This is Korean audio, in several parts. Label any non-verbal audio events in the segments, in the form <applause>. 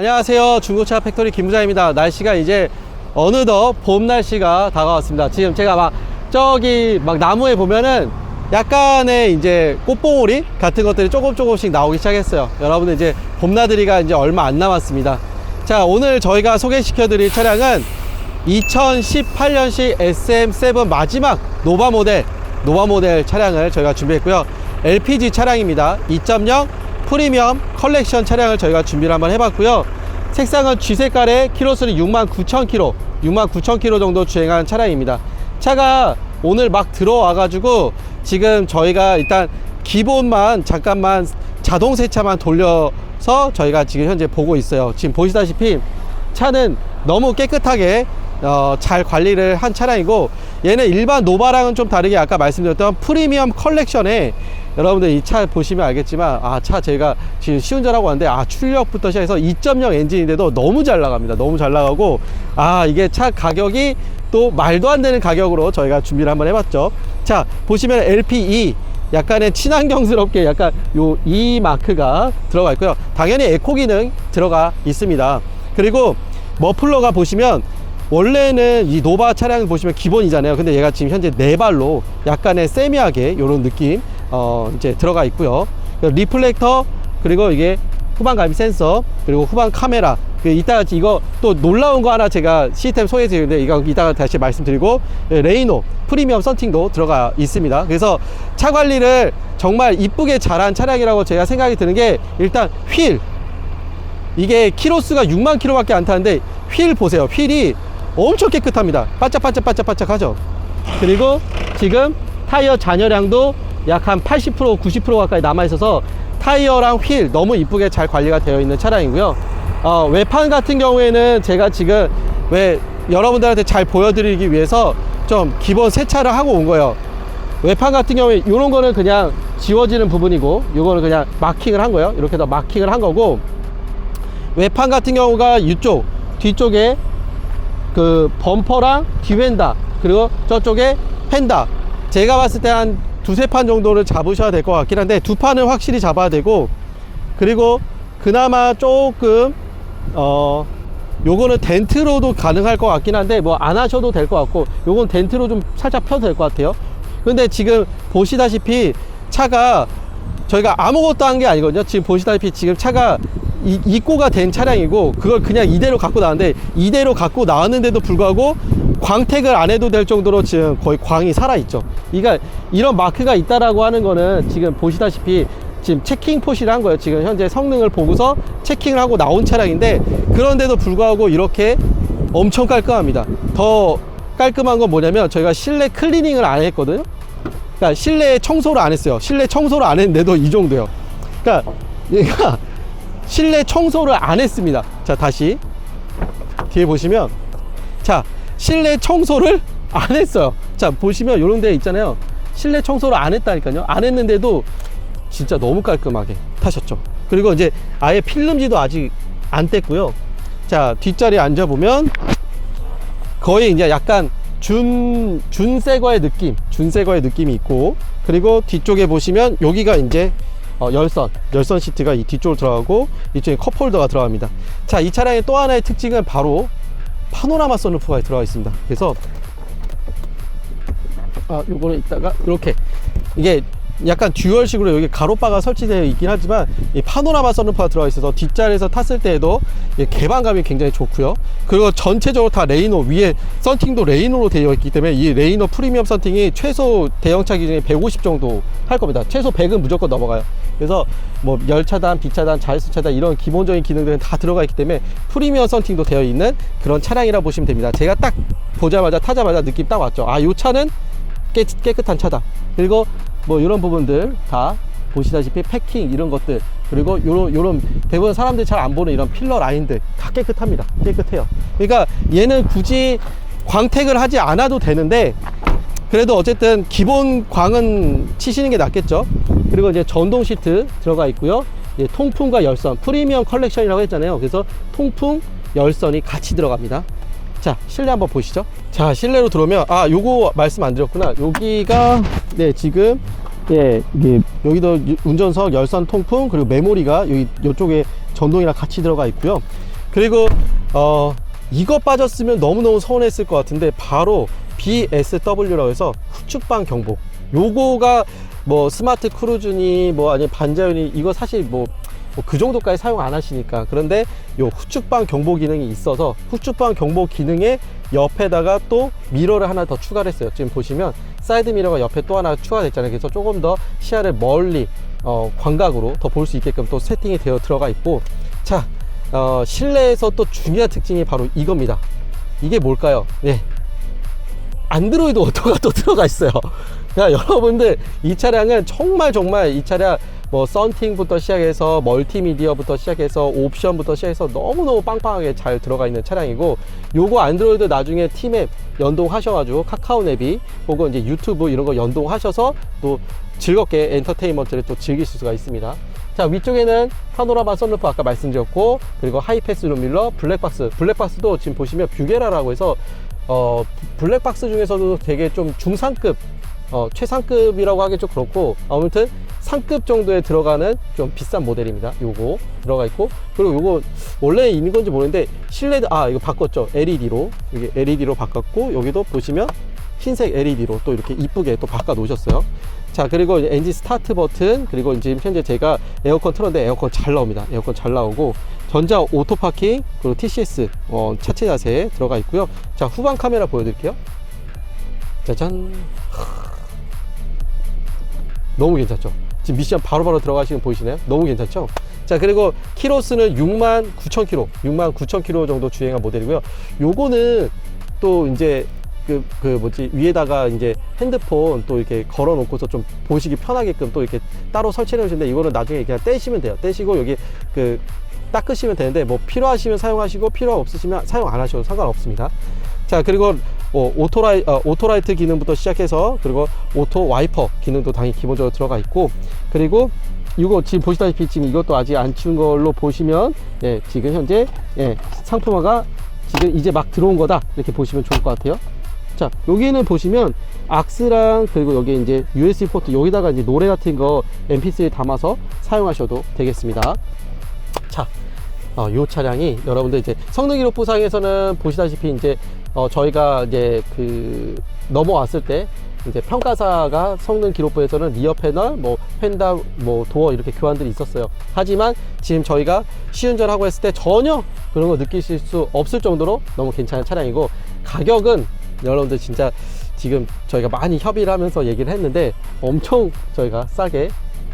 안녕하세요. 중고차 팩토리 김부장입니다. 날씨가 이제 어느덧 봄 날씨가 다가왔습니다. 지금 제가 막 저기 막 나무에 보면은 약간의 이제 꽃봉오리 같은 것들이 조금 조금씩 나오기 시작했어요. 여러분들 이제 봄나들이가 이제 얼마 안 남았습니다. 자, 오늘 저희가 소개시켜 드릴 차량은 2018년식 SM7 마지막 노바 모델, 노바 모델 차량을 저희가 준비했고요. LPG 차량입니다. 2.0 프리미엄 컬렉션 차량을 저희가 준비를 한번 해봤고요. 색상은 G 색깔의 키로수는 69,000km, 69,000km 정도 주행한 차량입니다. 차가 오늘 막 들어와가지고 지금 저희가 일단 기본만 잠깐만 자동 세차만 돌려서 저희가 지금 현재 보고 있어요. 지금 보시다시피 차는 너무 깨끗하게 어, 잘 관리를 한 차량이고 얘는 일반 노바랑은 좀 다르게 아까 말씀드렸던 프리미엄 컬렉션에 여러분들 이 차 보시면 알겠지만 아 차 제가 지금 시운전하고 왔는데 아 출력부터 시작해서 2.0 엔진인데도 너무 잘 나갑니다. 너무 잘 나가고 아 이게 차 가격이 또 말도 안 되는 가격으로 저희가 준비를 한번 해봤죠. 자 보시면 LPE 약간의 친환경스럽게 약간 요 E 마크가 들어가 있고요. 당연히 에코 기능 들어가 있습니다. 그리고 머플러가 보시면 원래는 이 노바 차량 보시면 기본이잖아요. 근데 얘가 지금 현재 네 발로 약간의 세미하게 이런 느낌 어 이제 들어가 있고요. 리플렉터 그리고 이게 후방 감지 센서 그리고 후방 카메라 그 이따가 이거 또 놀라운 거 하나 제가 시스템 소개해드리는데 이거 이따가 다시 말씀드리고 예, 레이노 프리미엄 썬팅도 들어가 있습니다. 그래서 차 관리를 정말 이쁘게 잘한 차량이라고 제가 생각이 드는 게 일단 휠 이게 키로수가 6만 킬로밖에 안 타는데 휠 보세요. 휠이 엄청 깨끗합니다. 반짝반짝 반짝반짝 하죠. 그리고 지금 타이어 잔여량도 약 한 80% 90% 가까이 남아 있어서 타이어랑 휠 너무 이쁘게 잘 관리가 되어 있는 차량이고요. 어, 외판 같은 경우에는 제가 지금 왜 여러분들한테 잘 보여드리기 위해서 좀 기본 세차를 하고 온 거예요. 외판 같은 경우에 이런 거는 그냥 지워지는 부분이고 이거는 그냥 마킹을 한 거예요. 이렇게 더 마킹을 한 거고 외판 같은 경우가 이쪽 뒤쪽에 그 범퍼랑 뒤엔다 그리고 저쪽에 펜다 제가 봤을 때 한 두세 판 정도를 잡으셔야 될 것 같긴 한데 두 판은 확실히 잡아야 되고 그리고 그나마 조금 어 요거는 덴트로도 가능할 것 같긴 한데 뭐 안 하셔도 될 것 같고 요건 덴트로 좀 살짝 펴도 될 것 같아요 근데 지금 보시다시피 차가 저희가 아무것도 한 게 아니거든요. 지금 보시다시피 지금 차가 이, 입고가 된 차량이고 그걸 그냥 이대로 갖고 나왔는데 이대로 갖고 나왔는데도 불구하고 광택을 안 해도 될 정도로 지금 거의 광이 살아있죠. 그러니까 이런 마크가 있다라고 하는 거는 지금 보시다시피 지금 체킹 포시를 한 거예요. 지금 현재 성능을 보고서 체킹을 하고 나온 차량인데 그런데도 불구하고 이렇게 엄청 깔끔합니다. 더 깔끔한 건 뭐냐면 저희가 실내 클리닝을 안 했거든요. 그러니까 실내 청소를 안 했어요. 실내 청소를 안 했는데도 이 정도요. 그러니까 얘가 실내 청소를 안 했습니다. 자, 다시 뒤에 보시면 자, 실내 청소를 <laughs> 안 했어요. 자, 보시면 이런 데 있잖아요. 실내 청소를 안 했다니까요. 안 했는데도 진짜 너무 깔끔하게 타셨죠. 그리고 이제 아예 필름지도 아직 안 뗐고요. 자, 뒷자리에 앉아보면 거의 이제 약간 준, 준새거의 느낌, 준새거의 느낌이 있고, 그리고 뒤쪽에 보시면 여기가 이제 어, 열선, 열선 시트가 이 뒤쪽으로 들어가고, 이쪽에 컵홀더가 들어갑니다. 자, 이 차량의 또 하나의 특징은 바로 파노라마 선루프가 들어가 있습니다. 그래서, 아, 요거는 이따가 이렇게, 이게 약간 듀얼식으로 여기 가로바가 설치되어 있긴 하지만 이 파노라마 선루프가 들어가 있어서 뒷자리에서 탔을 때에도 이 개방감이 굉장히 좋고요. 그리고 전체적으로 다 레이노 위에 썬팅도 레이노로 되어 있기 때문에 이 레이노 프리미엄 썬팅이 최소 대형차 기준에 150 정도 할 겁니다. 최소 100은 무조건 넘어가요. 그래서 뭐 열차단, 비차단, 자율수 차단 이런 기본적인 기능들은 다 들어가 있기 때문에 프리미엄 썬팅도 되어 있는 그런 차량이라 보시면 됩니다. 제가 딱 보자마자 타자마자 느낌 딱 왔죠. 아, 이 차는 깨, 깨끗한 차다. 그리고 뭐 이런 부분들 다 보시다시피 패킹 이런 것들 그리고 요런 요런 대부분 사람들이 잘 안 보는 이런 필러 라인들 다 깨끗합니다. 깨끗해요. 그러니까 얘는 굳이 광택을 하지 않아도 되는데 그래도 어쨌든 기본 광은 치시는 게 낫겠죠. 그리고 이제 전동 시트 들어가 있고요. 예, 통풍과 열선 프리미엄 컬렉션이라고 했잖아요. 그래서 통풍 열선이 같이 들어갑니다. 자 실내 한번 보시죠 자 실내로 들어오면 아 요거 말씀 안 드렸구나 여기가 네 지금 예 이게 여기도 유- 운전석 열선 통풍 그리고 메모리가 여기 이쪽에 전동이랑 같이 들어가 있고요 그리고 어 이거 빠졌으면 너무너무 서운했을 것 같은데 바로 BSW라고 해서 후측방 경보 요거가 뭐 스마트 크루즈니 뭐 아니면 반자연이 이거 사실 뭐 그 정도까지 사용 안 하시니까. 그런데 요 후측방 경보 기능이 있어서 후측방 경보 기능에 옆에다가 또 미러를 하나 더 추가를 했어요. 지금 보시면 사이드 미러가 옆에 또 하나 추가됐잖아요. 그래서 조금 더 시야를 멀리 어, 광각으로 더 볼 수 있게끔 또 세팅이 되어 들어가 있고. 자 어, 실내에서 또 중요한 특징이 바로 이겁니다. 이게 뭘까요? 네 안드로이드 오토가 또 들어가 있어요. 그러니까 <laughs> 여러분들 이 차량은 정말 정말 이 차량 뭐 썬팅부터 시작해서 멀티미디어부터 시작해서 옵션부터 시작해서 너무너무 빵빵하게 잘 들어가 있는 차량이고 요거 안드로이드 나중에 팀앱 연동하셔가지고 카카오 앱이 혹은 이제 유튜브 이런 거 연동하셔서 또 즐겁게 엔터테인먼트를 또 즐기실 수가 있습니다. 자 위쪽에는 파노라마 썬루프 아까 말씀드렸고 그리고 하이패스 룸밀러 블랙박스 블랙박스도 지금 보시면 뷰게라라고 해서 어, 블랙박스 중에서도 되게 좀 중상급, 어, 최상급이라고 하기 좀 그렇고, 아무튼 상급 정도에 들어가는 좀 비싼 모델입니다. 요거 들어가 있고, 그리고 요거 원래 있는 건지 모르는데, 실내, 아, 이거 바꿨죠. LED로. 이게 LED로 바꿨고, 여기도 보시면 흰색 LED로 또 이렇게 이쁘게 또 바꿔 놓으셨어요. 자, 그리고 엔진 스타트 버튼, 그리고 지금 현재 제가 에어컨 틀었는데 에어컨 잘 나옵니다. 에어컨 잘 나오고, 전자 오토 파킹, 그리고 TCS, 어, 차체 자세에 들어가 있고요. 자, 후방 카메라 보여드릴게요. 짜잔. 너무 괜찮죠? 지금 미션 바로바로 들어가시는 거 보이시나요? 너무 괜찮죠? 자, 그리고 키로수는 6만 9천 킬로, 6만 9천 킬로 정도 주행한 모델이고요. 요거는 또 이제 그, 그 뭐지, 위에다가 이제 핸드폰 또 이렇게 걸어 놓고서 좀 보시기 편하게끔 또 이렇게 따로 설치해 놓으시는데 이거는 나중에 그냥 떼시면 돼요. 떼시고 여기 그 닦으시면 되는데 뭐 필요하시면 사용하시고 필요 없으시면 사용 안 하셔도 상관없습니다. 자 그리고 어, 오토라이, 어, 오토라이트 기능부터 시작해서 그리고 오토 와이퍼 기능도 당연히 기본적으로 들어가 있고 그리고 이거 지금 보시다시피 지금 이것도 아직 안 치운 걸로 보시면 예, 지금 현재 예, 상품화가 지금 이제 막 들어온 거다 이렇게 보시면 좋을 것 같아요. 자 여기는 보시면 악스랑 그리고 여기 이제 USB 포트 여기다가 이제 노래 같은 거 MP3에 담아서 사용하셔도 되겠습니다. 자, 어, 요 차량이 여러분들 이제 성능 기록 부상에서는 보시다시피 이제 어, 저희가 이제 그 넘어왔을 때 이제 평가사가 성능 기록부에서는 리어 패널, 뭐 펜다, 뭐 도어 이렇게 교환들이 있었어요. 하지만 지금 저희가 시운전하고 했을 때 전혀 그런 거 느끼실 수 없을 정도로 너무 괜찮은 차량이고 가격은 여러분들 진짜 지금 저희가 많이 협의를 하면서 얘기를 했는데 엄청 저희가 싸게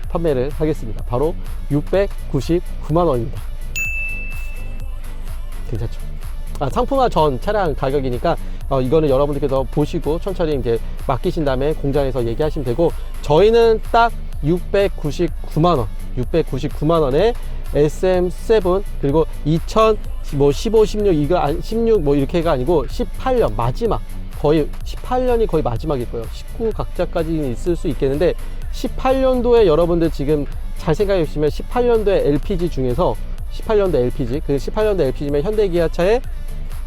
판매를 하겠습니다. 바로 699만 원입니다. 괜찮죠? 아, 상품화 전 차량 가격이니까 어, 이거는 여러분들께서 보시고 천천히 이제 맡기신 다음에 공장에서 얘기하시면 되고 저희는 딱 699만 원, 699만 원에 SM7 그리고 2000 뭐 15, 16 이거 안16 뭐 이렇게가 아니고 18년 마지막 거의 18년이 거의 마지막일 거예요. 19 각자까지 있을 수 있겠는데 18년도에 여러분들 지금 잘 생각해 보시면 18년도에 LPG 중에서 18년도 LPG 그 18년도 LPG면 현대기아차에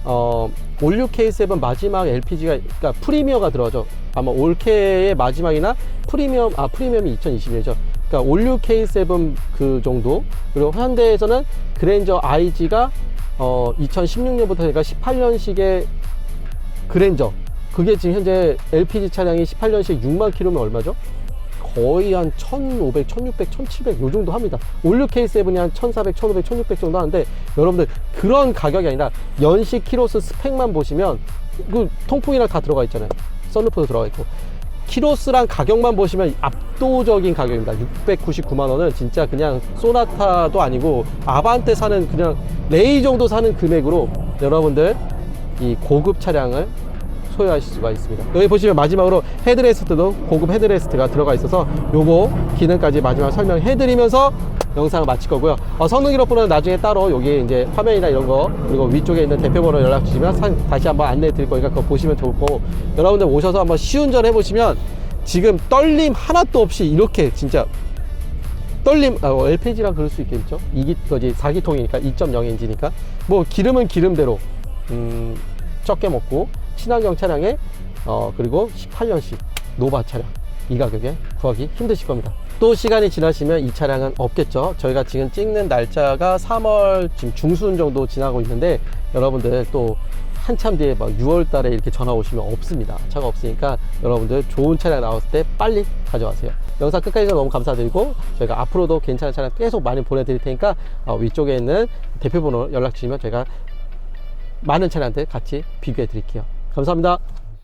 어, 올류 K7 마지막 LPG가 그러니까 프리미어가 들어가죠. 아마 올케의 마지막이나 프리미엄 아 프리미엄이 2021죠. 그러니까 올류 K7 그 정도 그리고 현대에서는 그랜저 IG가 어, 2016년부터 그러니까 18년식의 그랜저 그게 지금 현재 LPG 차량이 18년식 6만 킬로면 얼마죠? 거의 한 1500, 1600, 1700 요 정도 합니다. 올류 K7이 한 1400, 1500, 1600 정도 하는데 여러분들 그런 가격이 아니라 연식 키로수 스펙만 보시면 그 통풍이랑 다 들어가 있잖아요. 썬루프도 들어가 있고 키로스랑 가격만 보시면 압도적인 가격입니다. 699만 원은 진짜 그냥 소나타도 아니고 아반떼 사는 그냥 레이 정도 사는 금액으로 여러분들 이 고급 차량을 소유하실 수가 있습니다. 여기 보시면 마지막으로 헤드레스트도 고급 헤드레스트가 들어가 있어서 요거 기능까지 마지막 설명해 드리면서 영상을 마칠 거고요. 어, 성능 기록부는 나중에 따로 여기 이제 화면이나 이런 거 그리고 위쪽에 있는 대표번호 연락 주시면 상- 다시 한번 안내해 드릴 거니까 그거 보시면 좋을 거고 여러분들 오셔서 한번 시운전 해보시면 지금 떨림 하나도 없이 이렇게 진짜 떨림, 아, 어, LPG랑 그럴 수 있겠죠? 이기, 거지, 4기통이니까, 2.0 엔진이니까. 뭐, 기름은 기름대로, 음, 적게 먹고, 친환경 차량에, 어, 그리고 18년식 노바 차량. 이 가격에 구하기 힘드실 겁니다. 또 시간이 지나시면 이 차량은 없겠죠. 저희가 지금 찍는 날짜가 3월 지금 중순 정도 지나고 있는데 여러분들 또 한참 뒤에 막 6월 달에 이렇게 전화 오시면 없습니다. 차가 없으니까 여러분들 좋은 차량 나왔을 때 빨리 가져가세요. 영상 끝까지 서 너무 감사드리고 저희가 앞으로도 괜찮은 차량 계속 많이 보내드릴 테니까 어, 위쪽에 있는 대표번호 연락 주시면 저희가 많은 차량들 같이 비교해 드릴게요. 감사합니다.